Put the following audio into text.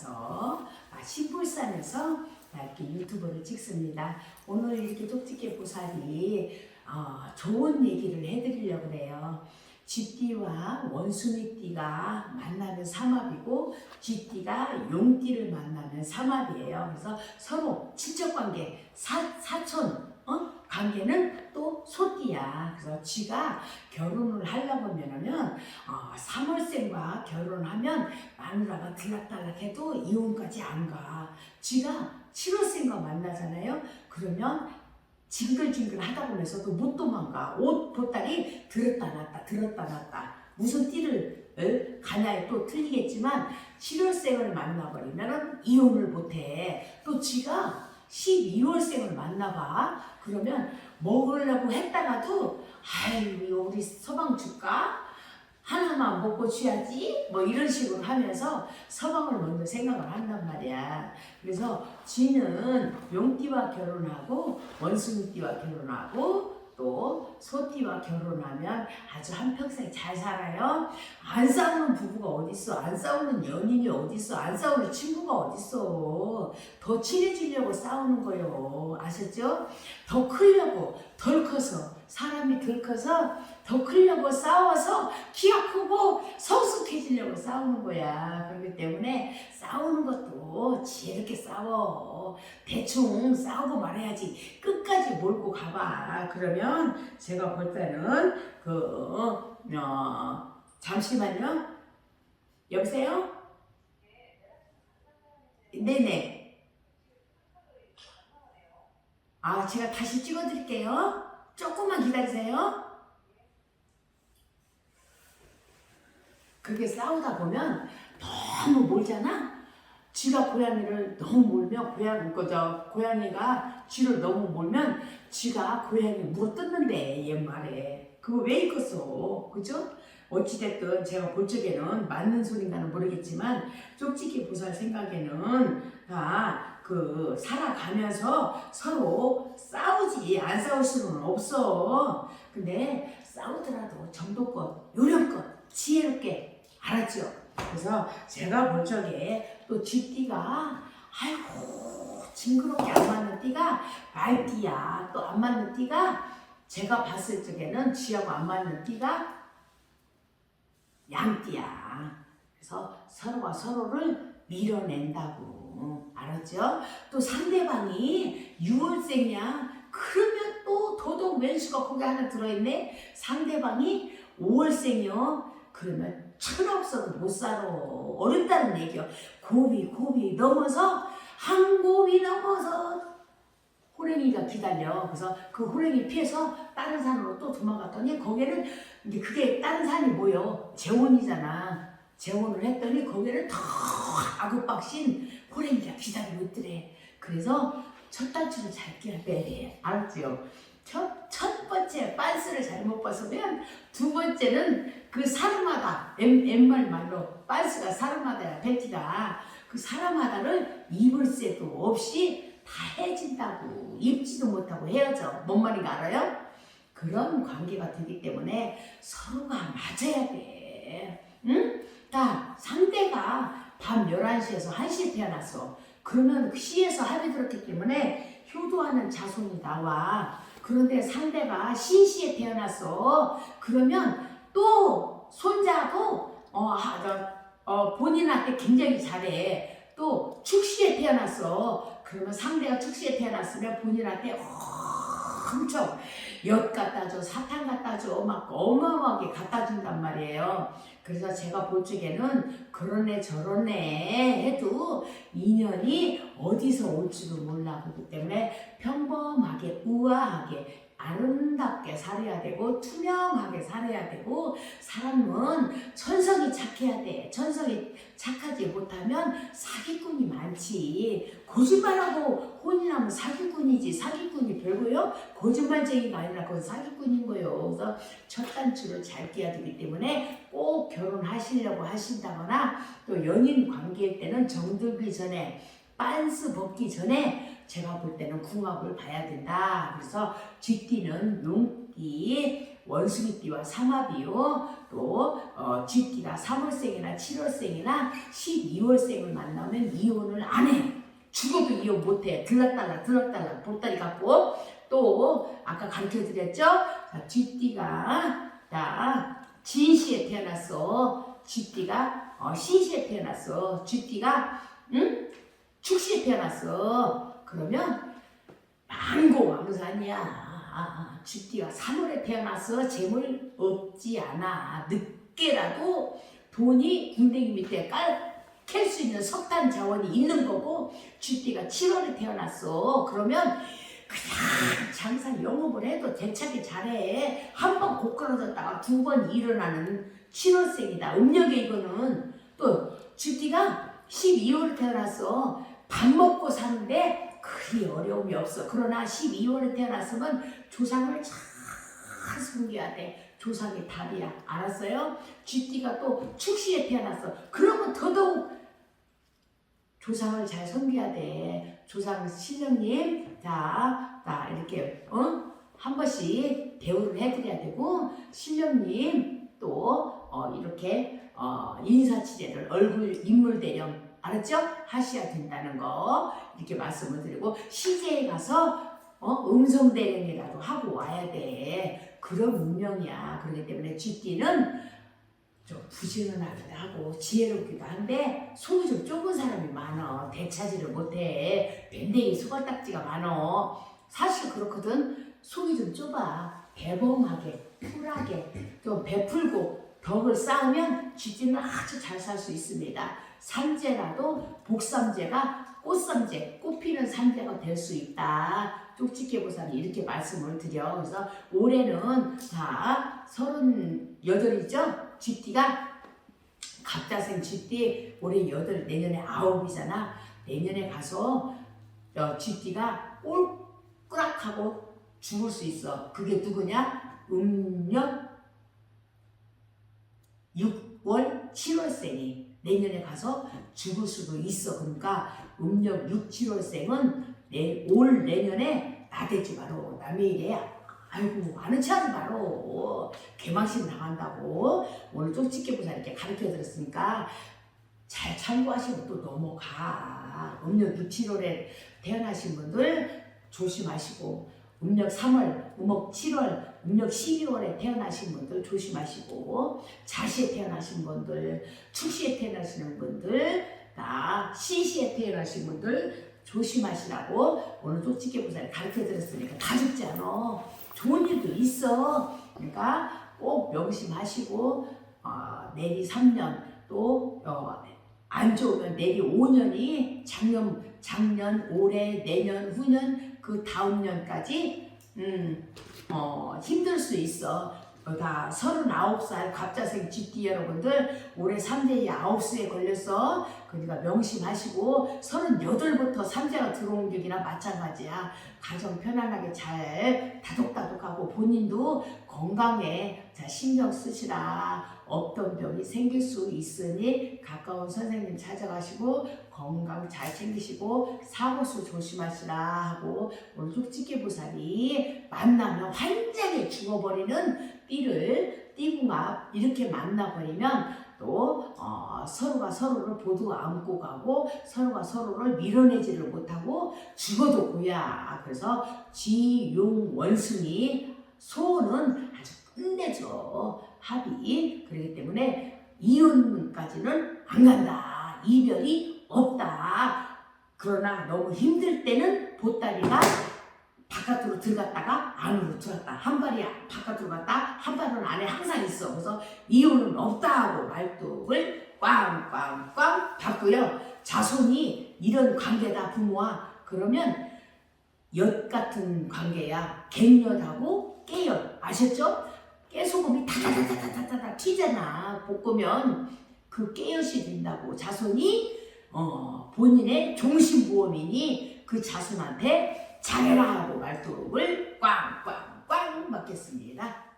원양에 와서 아, 신불산에서 이렇게 유튜브를 찍습니다. 오늘 이렇게 쪽집게 보살이 어, 좋은 얘기를 해드리려고 그래요. 쥐띠와 원숭이띠가 만나면 삼합이고 쥐띠가 용띠를 만나면 삼합이에요. 그래서 서로 친척 관계, 사, 사촌 어? 관계는 또 소띠야. 그래서 쥐가 결혼을 하려고 하면은 어, 삼월생과 결혼하면 마누라가 들락달락해도 이혼까지 안 가. 쥐가 7월생과 만나잖아요. 그러면 징글징글 하다 보면서도 못 도망가. 옷 보따리 들었다 놨다 들었다 놨다. 무슨 띠를 에? 가냐에 또 틀리겠지만 7월생을 만나버리면 이혼을 못해. 또 지가 12월생을 만나봐. 그러면 먹으려고 했다가도 아유 우리 서방 줄까? 하나만 먹고 취하지? 뭐 이런 식으로 하면서 서방을 먼저 생각을 한단 말이야. 그래서 쥐는 용띠와 결혼하고 원숭이띠와 결혼하고 또 소띠와 결혼하면 아주 한평생 잘 살아요. 안 싸우는 부부가 어딨어? 안 싸우는 연인이 어딨어? 안 싸우는 친구가 어딨어? 더 친해지려고 싸우는 거요. 아셨죠? 더 크려고 덜 커서 사람이 덜 커서 더 크려고 싸워서 키가 크고 성숙해지려고 싸우는 거야. 그렇기 때문에 싸우는 것도 지혜롭게 싸워. 대충 싸우고 말해야지. 끝까지 몰고 가봐. 그러면 제가 볼 때는 그 어, 잠시만요. 여보세요? 네네. 아, 제가 다시 찍어드릴게요. 조금만 기다리세요. 그렇게 싸우다 보면 너무 몰잖아. 쥐가 고양이를 너무 몰면 고양 그저 고양이가 쥐를 너무 몰면 쥐가 고양이 물어 뜯는데 옛말에 그거 왜 있겠어 그죠? 어찌됐든 제가 볼 적에는 맞는 소린가는 모르겠지만 쪽지기 보살 생각에는 다 그 살아가면서 서로 싸우지 안 싸울 수는 없어 근데 싸우더라도 정도껏 요령껏 지혜롭게 알았죠? 그래서 제가 볼 적에 또 쥐띠가 아이고 징그럽게 안 맞는 띠가 말띠야 또 안 맞는 띠가 제가 봤을 적에는 쥐하고 안 맞는 띠가 양띠야 그래서 서로가 서로를 밀어낸다고 알았죠? 또 상대방이 6월생이야 그러면 또 도덕 왼수가 거기 하나 들어있네 상대방이 5월생이요 그러면 철없어도 못 살아. 어렵다는 얘기요. 고비, 고비 넘어서, 한 고비 넘어서, 호랭이가 기다려. 그래서 그 호랭이 피해서 다른 산으로 또 도망갔더니 거기는 이제 그게 다른 산이 뭐요? 재원이잖아. 재원을 했더니 거기는 더 아구박신 호랭이가 기다리고 있더래. 그래서 첫 단추를 잘 끼야 돼. 알았지요? 첫, 첫 번째 빤스를 잘못 벗으면 두 번째는 그 사람마다 엠, 엠말 말로 빤스가 사람마다야 팬티가 그 사람마다를 입을 새도 없이 다 해진다고 입지도 못하고 헤어져 뭔 말인가 알아요? 그런 관계가 되기 때문에 서로가 맞아야 돼 응? 다 상대가 밤 11시에서 1시에 태어났어 그러면 그 시에서 합의 들었기 때문에 효도하는 자손이 나와 그런데 상대가 신시에 태어났어. 그러면 또 손자도 어, 어, 본인한테 굉장히 잘해. 또 축시에 태어났어. 그러면 상대가 축시에 태어났으면 본인한테 엄청 엿 갖다 줘, 사탕 갖다 줘, 막 어마어마하게 갖다 준단 말이에요. 그래서 제가 볼 적에는 그런 애 저런 애 해도 인연이 어디서 올지도 몰라. 그렇기 때문에 평범하게, 우아하게, 아름답게 살아야 되고, 투명하게 살아야 되고, 사람은 천성이 착해야 돼. 천성이 착하지 못하면 사기꾼이 많지. 거짓말하고 혼인하면 사기꾼이지. 사기꾼이 별거요? 거짓말쟁이가 아니라 그건 사기꾼인 거예요. 그래서 첫 단추를 잘 끼야 되기 때문에 꼭 결혼하시려고 하신다거나 또 연인 관계일 때는 정들기 전에 빤스 벗기 전에 제가 볼 때는 궁합을 봐야 된다. 그래서 쥐띠는 용띠, 원숭이띠와 삼합이요. 또 어, 쥐띠가 3월생이나 7월생이나 12월생을 만나면 이혼을 안 해. 죽어도 이혼 못 해. 들락달락 들락달락 보따리 갖고 또 아까 가르쳐 드렸죠? 자, 쥐띠가 자, 진시에 태어났어. 쥐띠가 어, 신시에 태어났어. 쥐띠가 응? 축시에 태어났어. 그러면 망고 왕산이야. 아, 아, 쥐띠가 3월에 태어나서 재물 없지 않아. 늦게라도 돈이 궁뎅이 밑에 깔, 캘 수 있는 석탄 자원이 있는 거고 쥐띠가 7월에 태어났어. 그러면 그냥 장사 영업을 해도 대차게 잘해. 한 번 고꾸라졌다가 두 번 일어나는 7월생이다. 음력에 이거는 또 쥐띠가 12월에 태어났어. 밥 먹고 사는데 그리 어려움이 없어. 그러나 12월에 태어났으면 조상을 잘 숨겨야 돼. 조상이 답이야. 알았어요? 쥐띠가 또 축시에 태어났어. 그러면 더더욱 조상을 잘 섬겨야 돼. 조상 신령님, 자, 자 이렇게 어? 한 번씩 대우를 해드려야 되고 신령님 또 어, 이렇게 어, 인사치레를 얼굴 인물 대령 알았죠? 하셔야 된다는 거 이렇게 말씀을 드리고 시제에 가서 어, 음성 대령이라도 하고 와야 돼. 그런 운명이야. 그렇기 때문에 쥐띠는 좀 부지런하기도 하고 지혜롭기도 한데 속이 좀 좁은 사람이 많어. 대차지를 못해. 밴댕이 수건딱지가 많어. 사실 그렇거든. 속이 좀 좁아. 대범하게, 쿨하게, 좀 베풀고 덕을 쌓으면 쥐띠는 아주 잘 살 수 있습니다. 삼재라도 복삼재가 꽃삼재, 꽃피는 삼재가 될 수 있다. 쪽집게 보살이 이렇게 말씀을 드려. 그래서 올해는 자 서른 여덟이죠. 쥐띠가 갑자생 쥐띠 올해 여덟 내년에 아홉이잖아. 내년에 가서 어, 쥐띠가 꼴꾸락하고 죽을 수 있어. 그게 누구냐? 음력 6월 7월생이 내년에 가서 죽을 수도 있어. 그러니까 음력 6, 7월생은 내, 올 내년에 나대지 마로. 남의 일에 아이고 아는 체 하지 마로. 개망신 당한다고. 오늘 쪽집게 보사 이렇게 가르쳐 드렸으니까 잘 참고하시고 또 넘어가. 음력 6, 7월에 태어나신 분들 조심하시고 음력 3월, 음력 7월, 음력 12월에 태어나신 분들 조심하시고 자시에 태어나신 분들, 축시에 태어나시는 분들, 나 시시에 태어나신 분들 조심하시라고 오늘 쪽집게 보살을 가르쳐 드렸으니까 다 죽지 않아. 좋은 일도 있어. 그러니까 꼭 명심하시고 어, 내리 3년 또 어, 안 좋으면 내리 5년이 작년, 작년, 올해, 내년, 후년 그 다음 년까지 음, 어, 힘들 수 있어. 어, 다 39살 갑자생 쥐띠 여러분들 올해 3대에 9수에 걸렸어. 그러니까 명심하시고 38부터 3대가 들어온 격이나 마찬가지야. 가정 편안하게 잘 다독다독하고 본인도 건강에 자 신경 쓰시라. 없던 병이 생길 수 있으니 가까운 선생님 찾아가시고 건강 잘 챙기시고 사고수 조심하시라 하고 오늘 쪽집게 보살이 만나면 환장해 죽어버리는 띠를 띠궁합 이렇게 만나버리면 또 어, 서로가 서로를 보도 안고 가고 서로가 서로를 밀어내지를 못하고 죽어도 고야. 그래서 지용 원숭이 소는 아주 끝내줘. 합이. 그렇기 때문에 이혼까지는 안 간다. 이별이 없다. 그러나 너무 힘들 때는 보따리가 바깥으로 들어갔다가 안으로 들어갔다. 한 발이 바깥으로 갔다. 한 발은 안에 항상 있어. 그래서 이혼은 없다고 말뚝을 꽝꽝꽝 받고요. 자손이 이런 관계다 부모와. 그러면 엿 같은 관계야. 갱엿하고 깨엿. 아셨죠? 깨소금이 다다다다다다다 튀잖아. 볶으면 그 깨엿이 된다고. 자손이 어, 본인의 종신보험이니 그 자손한테 잘해라 하고 말도록을 꽝꽝꽝 받겠습니다.